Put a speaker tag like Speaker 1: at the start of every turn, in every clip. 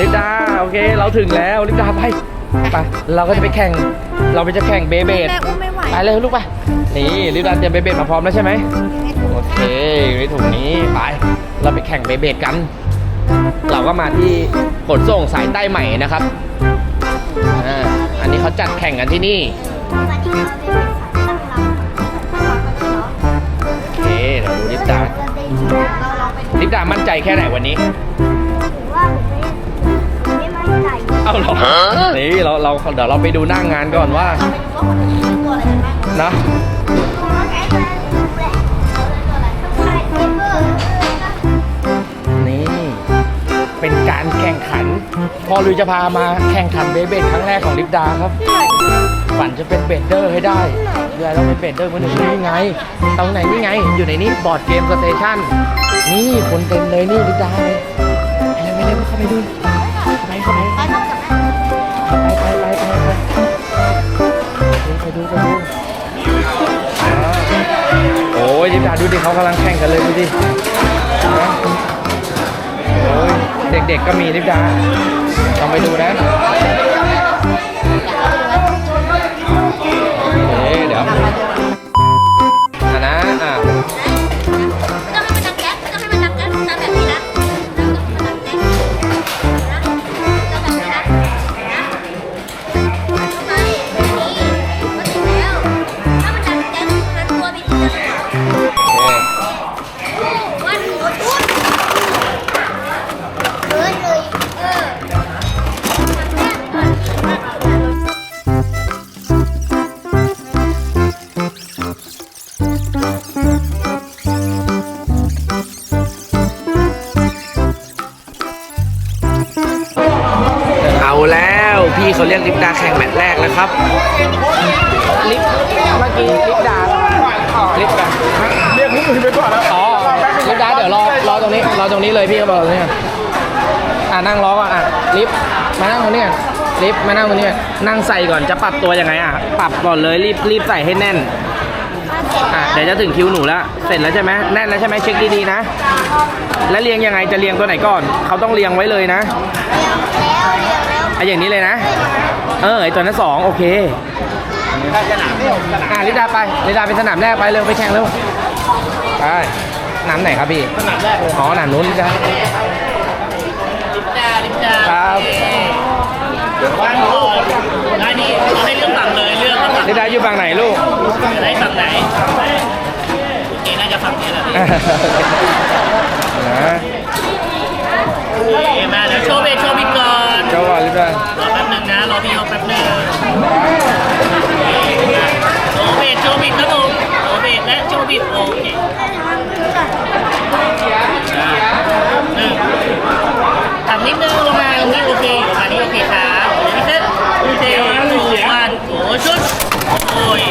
Speaker 1: ลิปดาโอเค เราถึงแล้วลิปดาไปไปเราก็จะไปแข่ง เราไปจะแข่งเบเบด
Speaker 2: แม่อุ้มไม่ไหว
Speaker 1: ไปเลยลูกไปนี่ลิปดาเตรียมเบเบดมาพร้อมแล้วใช่ไหมโอเคอยู่ในถุงนี้ไปเราไปแข่งเบเบดกัน เราก็มาที่ขนส่งสายใต้ใหม่นะครับอ่าอันนี้เขาจัดแข่งกันที่นี่
Speaker 2: วันนี้เราเป็นสายตั้งลำ
Speaker 1: โอเคเดี๋ยวดูลิปดา
Speaker 2: เราได้เราลองไปดู
Speaker 1: ลิปดามั่นใจแค่ไหนวันนี้
Speaker 2: ถือว่า
Speaker 1: หรอนี่เราเราเดี๋ยวเราไปดูหน้างานก่อนว่า
Speaker 2: เราไปดูว่าคนอื่นเป็นตัวอะไรกันบ้าง
Speaker 1: นะ
Speaker 2: ตัวแข็งแรงแหละเราเป็นตัวอะไรต้องใช้เซเบอร์
Speaker 1: นี่ เป็นการแข่งขัน พอลุยจะพามาแข่งขันเบเบดครั้งแรกของลิปดาครับ ฝันจะเป็นเบดเดอร์ให้ได้เดี๋ยวเราเป็นเบดเดอร์คนหนึ่งนี่ไง ตรงไหนนี่ไง อยู่ในนี้บอร์ดเกมสเตชันนี่คนเต็มเลยนี่ลิปดาเลยไปเร็วไปเร็วเข้าไปดูเข้าไปเข้าไป ดูไปดูโอ้ยลิปดาดูดิเขากำลังแข่งกันเลยดูดินะโอ้ยเด็กๆก็มีลิปดาลองไปดูนะ เอา
Speaker 2: แล้
Speaker 1: วพี่เขาเรียกลิปดาแข่งแมตช์แรกแล้วครับ ลิปเมื่อกี้ลิปดาลิปดา
Speaker 3: เรียกมุกไปก่อนแล้ว
Speaker 1: อ๋อลิปดาเดี๋ยวรอรอตรงนี้รอตรงนี้เลยพี่ก็บอกตรงนี้ก่อนอะนั่งรอก่อนอะลิฟต์มานั่งตรงนี้ก่อนลิฟต์มานั่งตรงนี้ก่อนนั่งใส่ก่อนจะปรับตัวยังไงอะปรับก่อนเลยรีบรีบใส่ให้แน่นอะเดี๋ยวจะถึงคิวหนูแล้ว เสร็จแล้วใช่ไหมแน่นแล้วใช่ไหมเช็คดีๆนะ แล้วเรียงยังไงจะเรียงตัวไหนก่อน เขาต้องเรียงไว้เลยนะ
Speaker 2: แล้ว เรียงแล้ว
Speaker 1: ไอะอย่างนี้เลยนะ เออไอตัวนั้นสองโอเค
Speaker 3: สนามนี่ผมสนาม
Speaker 1: อะลิดาไปลิดาไปสนามแรกไปเร็วไปแข่งเร็วไปสนามไหนครับพี่
Speaker 3: สนามแรกเลย
Speaker 1: อ๋อสนามนู้นลิดา
Speaker 4: ลิปดาลิปดา
Speaker 1: ครับ
Speaker 4: ว่างก่อนได้นี่ให้เลือกฝั่งเลยเลือกว่าฝั่ง
Speaker 1: ลิดาอยู่ฝั่งไหนลูก
Speaker 4: จะได้ฝั่งไหนโอเคน่าจะฝั่งนี้แหละ
Speaker 1: นะ
Speaker 4: โอเคมาเดี๋ยวโชว์เบสโชว์บิดก่อน
Speaker 1: เจ้าก่อน ลิดาร
Speaker 4: อแป๊บหนึงนะ รอพี่เขาแป๊บหนึงโชว์เบสโชว์บิดครับผมโชว์เบสและโชว์บิดโอเคหนึ่งทำนิดนึงลงมาตรงนี้โอเคลงมานี่โอเคครับนี่เซ็ตโอเคถูกวันโอ้ชุดโอ้ย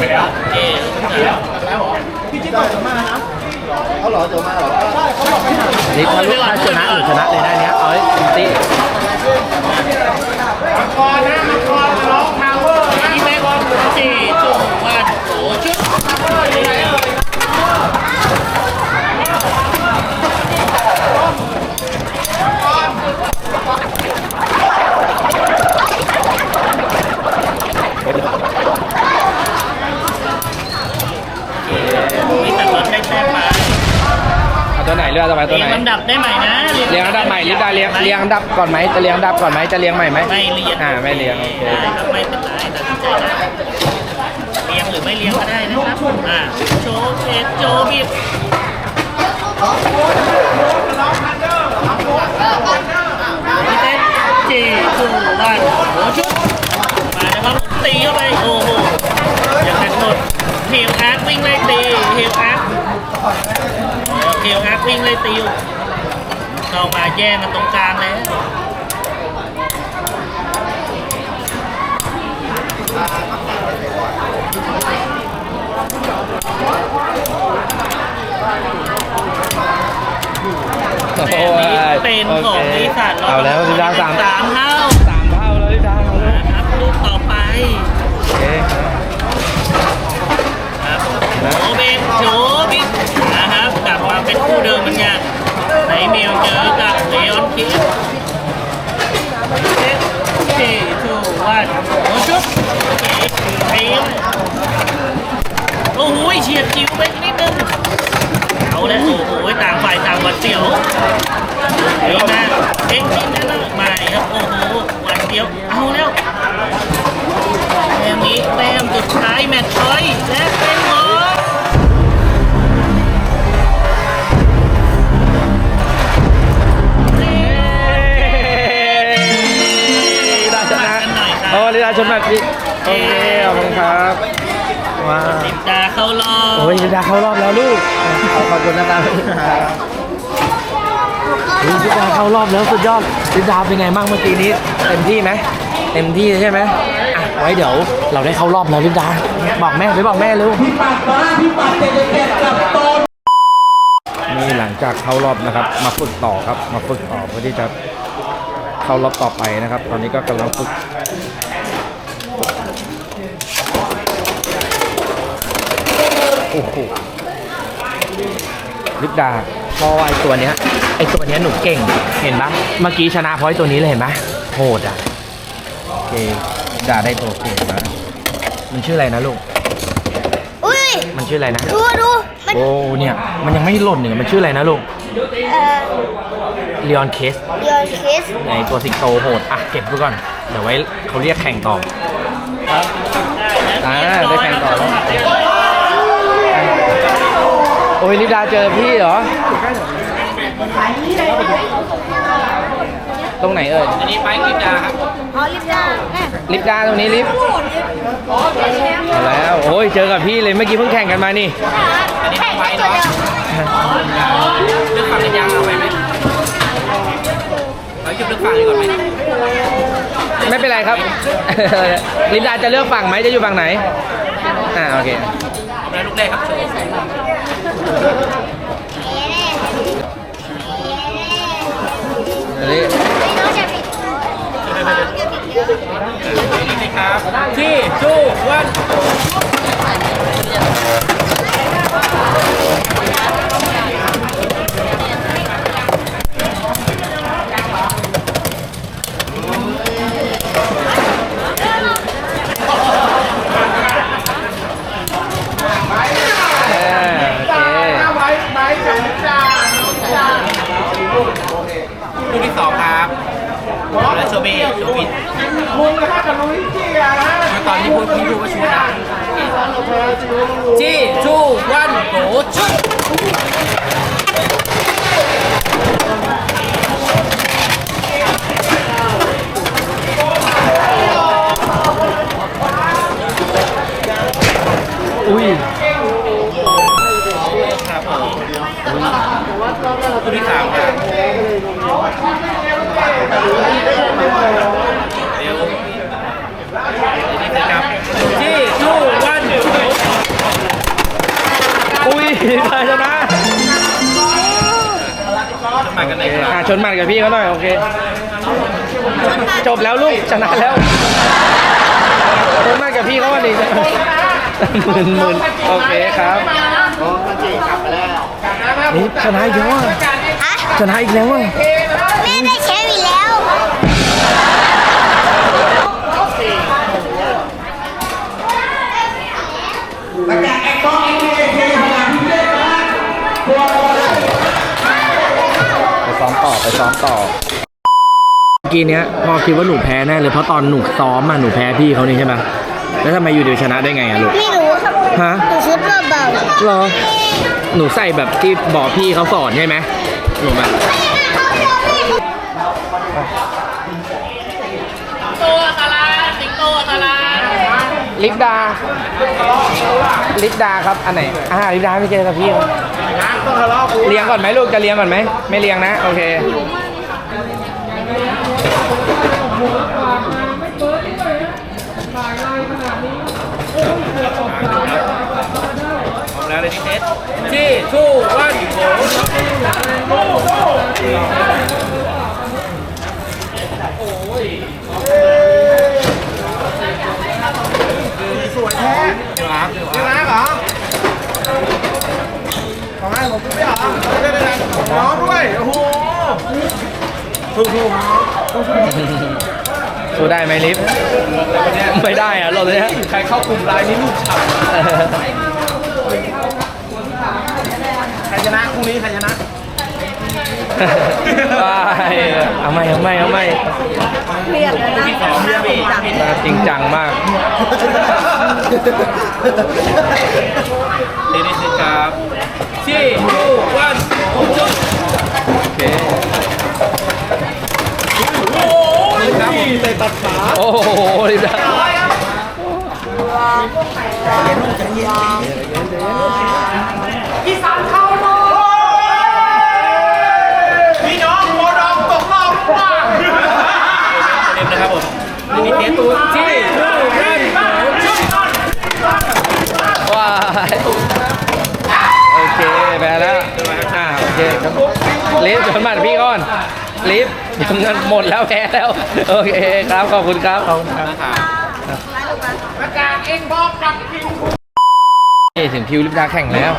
Speaker 4: ทีมเขา
Speaker 3: ทำไปแล้ว
Speaker 4: เอ๊ะ
Speaker 3: พี่จิ๊บต่อยมานะเขาหล่อจะมาหรอใช่เขาบอกไปหา
Speaker 1: ลิถ้าลูกถ้าชนะหรือชนะเลยได้เนี้ยเอาให้เต็มที่
Speaker 3: ก่อนนะก่อนร้องพาวเวอร์นะ
Speaker 4: ที่แม่บอลสี่จุดวันโอ้ชุดทาวเวอร์ยังไงแต่รถได้แต้มมา
Speaker 1: เอาตัว ไหนเลือกตัวไหนตัว
Speaker 4: เรี
Speaker 1: ไห
Speaker 4: ย
Speaker 1: น
Speaker 4: งลำดับได้ใหม่นะ
Speaker 1: เรียงอันดับใหม่ลิดาเรียงเรียงอันดับก่อนไหมจะเรียงอันดับก่อนไหมจะเรียงใหม่ไหม
Speaker 4: ไม่เรียง
Speaker 1: อ่าไม่เรียงโอเค
Speaker 4: ได้ครับไม่เป็นไรตัดสินใจได้เรียงหรือไม่เรียงก็ได้นะครับอะโชว์เอ็ดโจบิดพี่เต้นจีทูวันโอ้ชุดมานะครับตีเข้าไปโอ้โหยังแข่งหมดเฮลอาร์ตวิ่งไล่ตีเฮลอาร์ต เฮลอาร์ตวิ่งไล่ตีอยู่เข้ามาแย่งกันตรงกลางแล้ว
Speaker 1: โอ้
Speaker 4: แต่
Speaker 1: ย
Speaker 4: นี้เป็นของบริษัท
Speaker 1: เอาแล้วลิปดาสาม
Speaker 4: สามเท่า
Speaker 1: สามเท่าแล้วลิปดาเอาแล้ว
Speaker 4: นะครับลูกต่อไป
Speaker 1: โอเค
Speaker 4: ครับโอเบนโจบิกนะครับกลับมา เป็นคู่เดิมเหมือนกันไหนเมลเจอกับเลออนคิสเซ็ตสี่ทูวันโอ้ชุบเอ็มโอ้โหเฉียดจิ๋วไปนิดนึงเอาแล้วโอ้โหต่างฝ่ายต่างหวัดเสียวเฮ้ยนะเอ็งจริงนะนะไม่ครับโอ้โหหวัดเสียวเอาแล้วแต้มนี้แต้มสุดท้ายแมตช์พอยต์และ
Speaker 1: โอเคขอบคุณครับว้าว
Speaker 4: ลิปดาเข้ารอบ
Speaker 1: โอ้ยลิปดาเข้ารอบแล้วลูกขอบคุณนะครับลิปดาเข้ารอบแล้วสุดยอดลิปดาเป็นไงบ้างเมื่อกี้นี้เต็มที่ไหมเต็มที่ใช่ไหมอะไว้เดี๋ยวเราได้เข้ารอบแล้วลิปดาบอกแม่ไปบอกแม่เร็วนี่หลังจากเข้ารอบนะครับ มาฝึกต่อครับมาฝึกต่อเพื่อที่จะเข้ารอบต่อไปนะครับ ตอนนี้ก็กำลังฝึก โอ้โหลิปดาเพราะว่าไอตัวเนี้ยไอตัวเนี้ยหนูเก่งเห็นปะเมื่อกี้ชนะเพราะไอตัวนี้เลยเห็นปะโหดอะโอเคลิปดาได้ตัวเก่งมามันชื่ออะไรนะลูก
Speaker 2: อุ้ย
Speaker 1: มันชื่ออะไรนะ
Speaker 2: ดูดูมัน
Speaker 1: โอ้เนี่ยมันยังไม่หล่นเนี่ยมันชื่ออะไรนะลูก
Speaker 2: เอ่อ
Speaker 1: เลออนเคส
Speaker 2: เดือนคริส
Speaker 1: ในตัวสิงโตโหดอะเก็บไว้ก่อนเดี๋ยวไว้เขาเรียกแข่งต่ออ่าได้แข่งต่อแล้ว โอ้ยลิปดาเจอพี่เหรอ ตรงไหนเอ่ย
Speaker 4: อันนี้ไปลิปดาครับ
Speaker 2: อ๋อลิปดาแม่
Speaker 1: ลิปดาตรงนี้ลิฟเอาแล้วโอ้ยเจอกับพี่เลยเมื่อกี้เพิ่งแข่งกันมานี่
Speaker 2: แข่งได้ตัวเดียว
Speaker 4: เลือกฝั่งกันยังเอาไปไหมเราหยุดเลือกฝั่งดีกว่าไหม
Speaker 1: ไม่เป็นไรครับ ลิปดาจะเลือกฝั่งไหมจะอยู่ฝั่งไหน อ่าโอเค
Speaker 4: เอาไปลูกแรกครับ
Speaker 1: อันนี้
Speaker 2: ไม่น้งจะผิดน้องจะผิดเยอะ
Speaker 4: นี่ครับที่จูวัน
Speaker 1: เออโอเค
Speaker 4: ลูกที่ สองครับและโชเบโชบิดตอนที่พูดพี่พูดว่าชูนะจี้จูวันโกชุด
Speaker 1: อุ้ย
Speaker 4: ครับผมลูกที่สามครับ เร็วนี่ครับจี้จูวันโก
Speaker 1: อุ้ยลิปดาชนะ
Speaker 4: จะมากันไหนครับ
Speaker 1: อ่าชนหมัดกับพี่เขาหน่อย โอเค จบแล้วลูก ชนะแล้วชนหมัดกับพี่เขาวันนี้หมื่นหมื่นโอเคครับ
Speaker 3: โอ้ก็จริงกลับมาแล้ว
Speaker 1: นี่ชนะอีกแล้วอะ
Speaker 2: ฮะ
Speaker 1: ชนะอีกแล้วอะ
Speaker 2: แม่ได้แช
Speaker 1: ซ้อมต่อไปซ้อมต่อเมื่อกี้เนี้ยพ่อคิดว่าหนูแพ้แน่เลยเพราะตอนหนูซ้อมมาหนูแพ้พี่เขานี่ใช่ไหมแล้วทำไมอยู่เดียวชนะได้ไงอะลูก
Speaker 2: ไม่รู้ครับ
Speaker 1: ฮะ
Speaker 2: หนูชุดเบา
Speaker 1: เหรอ หนูใส่แบบที่บอกพี่เขาสอนใช่ไหมหนูแบบ
Speaker 5: ตัวตารางสิงโตตาราง
Speaker 1: ลิปดา ลิปดาครับ อันไหน อ่า ลิปดาไม่เจอกับพี่เขาเลี้ยงก่อนไหมลูก จะเลี้ยงก่อนไหม ไม่เลี้ยงนะ โอเค
Speaker 5: แล้วเล ยที่เซตที่ทู่วันโก
Speaker 3: พี่มาร์เหรอของให้ผมไม่เหรอได้ได้ได้น้องด้วย โอ้โหถูกถูก
Speaker 1: สู้ได้ไหมลิฟไม่ได้อะเราเลยฮะ
Speaker 3: ใครเข้ากลุ่มไลน์นี้ลูกฉับใครชนะคู่นี้ใครชนะ
Speaker 1: เอาไม่เอาไม่เอาไม่
Speaker 2: ๆเรียกแล้วนะ
Speaker 5: สองพี่
Speaker 1: มาจริงจังมาก
Speaker 5: เดนิสครับที่ทู่วันโกจุด
Speaker 1: โอเค
Speaker 3: ครับผมเตะตัดขา
Speaker 1: โอ้โหลิฟดา
Speaker 3: พี่น้องโมดองตกรอบว่าง
Speaker 5: เต็มนะ ครับผมนี่เทสตูที่ทู่วันโกจุด
Speaker 1: ว้ายโอเคแพ้แล้วอ่าโอเคครับลิฟต์ชนบัตรพี่ก่อนลิฟต์เงินหมดแล้วแพ้แล้วโอเคครับขอบคุณครับขอบคุณครับนี่ถึงคิวลิฟดาแข่งแล้ว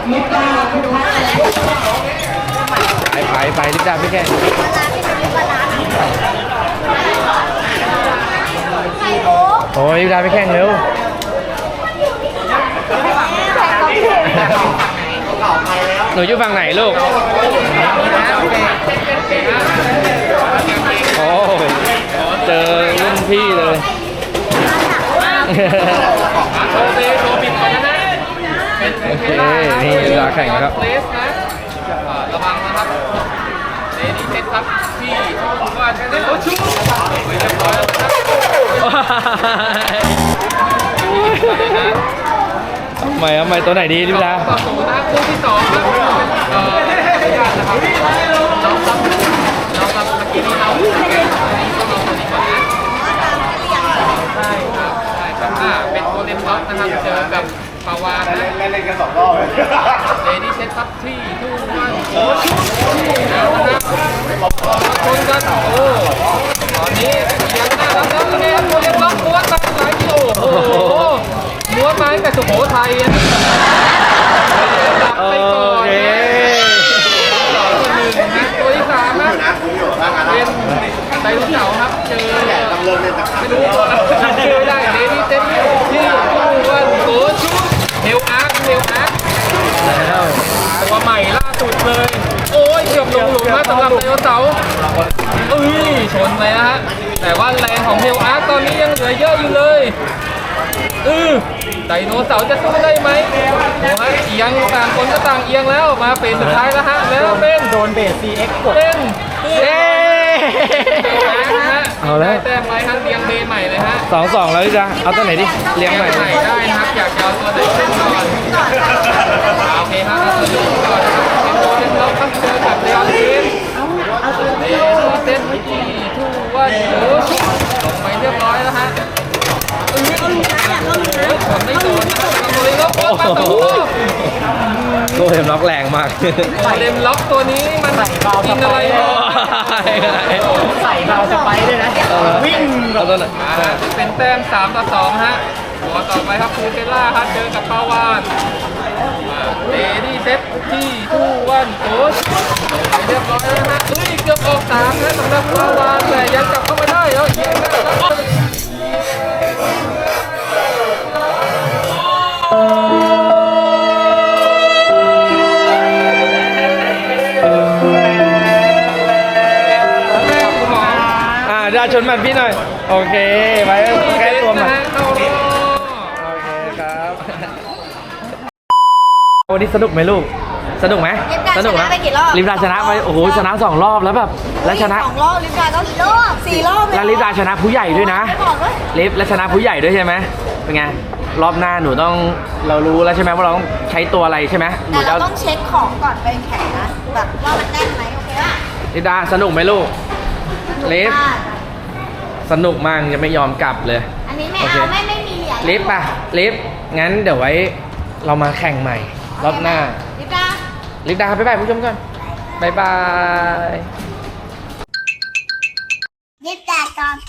Speaker 1: ไปไปไปลิฟดาพี่แข่ง
Speaker 2: ไข่มุก
Speaker 1: โอ้ยลิฟดาพี่แข่งเร็วหนูอยู่ฝั่งไหนลูก โอ้เจอรุ่นพี่เลย
Speaker 5: โอเป็น
Speaker 1: โอเคนี่เวลาแข่งนะครับ
Speaker 5: ระวังนะครับเดนิสเซตครับที่ทู่วันโกจุดไปเรียบร้อยแล้วนะครับ
Speaker 1: ทำไมทำไมตัวไหนดีลิฟดา
Speaker 5: ต่อศูนย์นะคู่ที่สองครับเอ่อญาตนะครับน้องครับน้องครับเมื่อกี้นี้เราต้องลองตัวนี้ก่อนนะใช่ครับใช่ครับอ่าเป็นโกลเด้นบ็อกนะครับเจอกับปาวานนะ
Speaker 3: เล่นเล่นกันสองรอบเลย
Speaker 5: เดนิเซตครับที่ทูวันโอ้ชุดแล้วนะครับชนกันโอ้ตอนนี้ยังน่ารักแล้วเนี่ยโกลเด้นบ็อกม้วนมาหลายกิโลโอ้โหม้วนมาตั้งแต่สุโขทัยอะดับ
Speaker 1: โอ
Speaker 5: ไปก่อน
Speaker 1: เค
Speaker 5: นะตัวหนึ่งนะตัวที่สามนะ
Speaker 3: นะคุณอยู่บ้างกัน
Speaker 5: เป็นไดโนเสาร์ครับเจอ
Speaker 3: ต้องเริ่มเล่นจาก
Speaker 5: ไม่รู้จำชื่อไม่ได้เดนิเซตที่ทูวันโกชุดเฮลอาร์คเฮลอาร์ค
Speaker 1: แล้ว
Speaker 5: ตัวใหม่ล่าสุดเลย โอ้ยเกือบลงหลุมนะสำหรับไดโนเสาร์เอ้ยชนไปนะฮะ แต่ว่าแรงของเฮลอาร์ตอนนี้ยังเหลื อเยอะอยู่เลยเออไดโนเสาร์จะสู้ได้ไหมโอ้ยเอียงต่างคนก็ต่างเอียงแล้วมาเป็นสุดท้ายแล้วฮะแล้วเป็นโดนเบส CX กดเป็น
Speaker 1: เย้
Speaker 5: นะฮะ
Speaker 1: เอาแล้ว
Speaker 5: ได้แต้มไปฮะเรียงเบใหม่เลยฮะ
Speaker 1: สองสองแล้วลิฟดาเอาตัวไหนดิเลี้ยงใหม่
Speaker 5: ใหม่ได้นะครับอยากจะเอาตัวไหนขึ้นก่อนโอเคครับเอาตัวนี้ก่อนนะครับเป็นโดนเล่นล็อกครับเจอกับเรียลทีมเดโนเซตที่ทูวันโอ้ชุดลงไปเรียบร้อยแล้วฮะ โดนนะครับโดนล็อก
Speaker 1: เห็มล็อกแรงมาก
Speaker 5: เลมล็อกตัวนี้มันกินอะไรเนี่ย
Speaker 1: ใส่เบาสไปด้วยนะ วิ่งเอาตัวไหน
Speaker 5: เป็นแต้ม3ต่อ2ฮะตัวต่อไปครับคูเซล่าฮะเจอกับปาวานเดดี้เซตที่ทูวันโอ้ชลงไปเรียบร้อยแล้วนะฮะเอ้ยเกือบออกสามนะสำหรับปาวานแต่ยังกลับเข้ามาได้แล้วยิง
Speaker 1: ได้ ชนหมัดพี่หน่อย โอเค ไว้แก้ตัวหมัด
Speaker 5: เข้ารอบ
Speaker 1: โอเคครับ วันนี้สนุกไหมลูก สนุกไหม
Speaker 2: ลิปดา
Speaker 1: สนุก
Speaker 2: ชนะไปกี่รอบ
Speaker 1: ลิปดาชนะไป โอ้โห ชนะสองรอบแล้วแบบ แล้วชนะ
Speaker 2: สองรอบลิปดาก็สี่รอบสี่รอบเย
Speaker 1: แล้วลิปดาชนะผู้ใหญ่ด้วยนะ
Speaker 2: ไม่บอกด้วย
Speaker 1: ลิฟและชนะผู้ใหญ่ด้วยใช่ไหมเป็นไง รอบหน้าหนูต้อง เรารู้แล้วใช่ไหมว่าเราต้องใช้ตัวอะไรใช่ไหมหนู
Speaker 2: แต่
Speaker 1: จะ
Speaker 2: เราต้องเช็คของก่อนไปแข่งนะแบบว่ามันแน่นไหมโอเคป่ะ
Speaker 1: ลิปดาสนุกไหมลูก ลิฟ สนุกมากยังไม่ยอมกลับเลย
Speaker 2: อันนี้ไม่
Speaker 1: โอเค
Speaker 2: เอาไม่ไม่มีเหรียญ
Speaker 1: ลิฟต์ป่ะลิฟต์งั้นเดี๋ยวไว้เรามาแข่งใหม่ รอบหน้า
Speaker 2: ลิปดา
Speaker 1: ลิฟต์ดาบ๊ายบายผู้ชมก่อนบ๊ายบาย
Speaker 2: ลิปดากองแข่ง